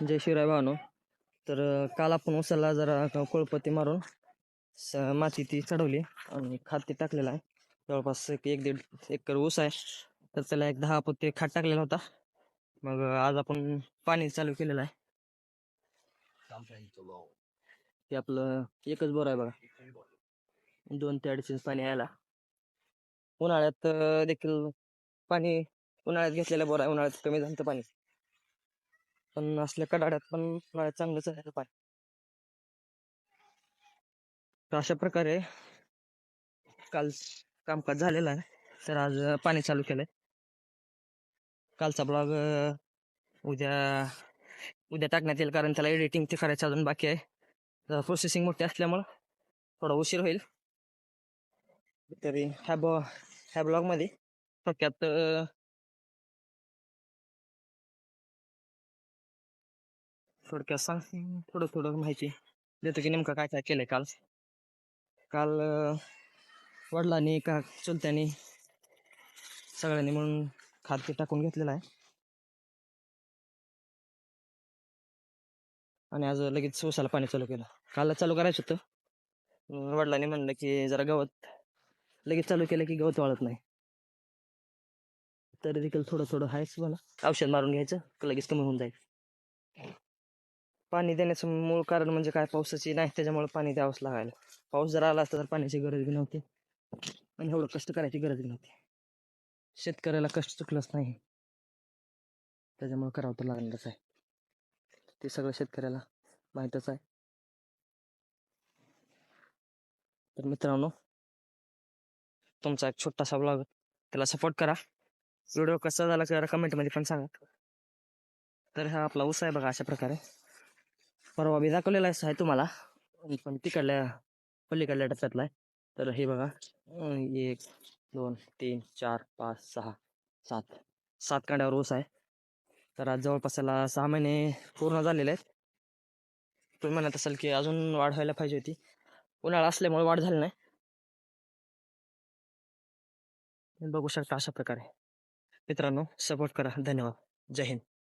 जय शिवराय भानो तर काल आपण उसाला जरा कोळपती मारून स माती ती चढवली आणि खात ते टाकलेलं आहे. जवळपास एक एक दीड एकर ऊस आहे. तर त्याला एक दहा पोते खात टाकलेला होता. मग आज आपण पाणी चालू केलेलं आहे. ते आपलं एकच बोर आहे बघा. दोन ते अडीच इंच पाणी यायला. उन्हाळ्यात देखील पाणी उन्हाळ्यात घेतलेलं बोर आहे. उन्हाळ्यात कमी झालं पाणी. पण असल्या कडाड्यात पण उन्हाळ्यात चांगलंच आहे पाय तर अशा प्रकारे काल कामकाज झालेलं आहे. तर आज पाणी चालू केलंय. कालचा ब्लॉग उद्या उद्या टाकण्यात येईल कारण त्याला एडिटिंग ते करायचं अजून बाकी आहे. प्रोसेसिंग मोठी असल्यामुळं थोडा उशीर होईल. तरी ह्या ब ह्या ब्लॉगमध्ये थोडक्यात थोडक्यात सांग थोडं थोडं माहिती देतो की नेमकं काय काय केलंय काल? काल वडिलांनी का चुलत्यानी सगळ्यांनी म्हणून खाद्य टाकून घेतलेलं आहे. आणि आज लगेच ऊसाला पाणी चालू केलं. काल चालू करायचं होतं. वडिलांनी म्हणलं की जरा गवत लगेच चालू केलं की गवत वाळत नाही. तरी देखील थोडं थोडं आहेच मला औषध मारून घ्यायचं लगेच कमी होऊन जाईल. पाणी देण्याचं मूळ कारण म्हणजे काय? पावसाची नाही त्याच्यामुळे पाणी द्यावंच लागायला. पाऊस जर आला असता तर पाण्याची गरज बी नव्हती. आणि एवढं कष्ट करायची गरज नव्हती. शेतकऱ्याला कष्ट चुकलंच नाही. त्याच्यामुळे करावं तर लागणारच आहे. ते सगळं शेतकऱ्याला माहीतच आहे. तर मित्रांनो तुमचा एक छोटासा ब्लॉग त्याला सपोर्ट करा. व्हिडिओ कसा झाला जरा कमेंटमध्ये पण सांगा. तर हा आपला ऊस आहे बघा अशा प्रकारे. परवा मी दाखवलेला आहे तुम्हाला. पण तिकडल्या पलीकडल्या टप्प्यातला आहे. तर हे बघा. एक दोन तीन चार पाच सहा सात. सात कांड्यावर ऊस आहे. तर आज जवळपास त्याला सहा महिने पूर्ण झालेले आहेत. तुम्ही म्हणत असाल की अजून वाढ व्हायला पाहिजे होती. उन्हाळा असल्यामुळे वाढ झाली नाही. बघू शकता अशा प्रकारे. मित्रांनो सपोर्ट करा. धन्यवाद. जय हिंद.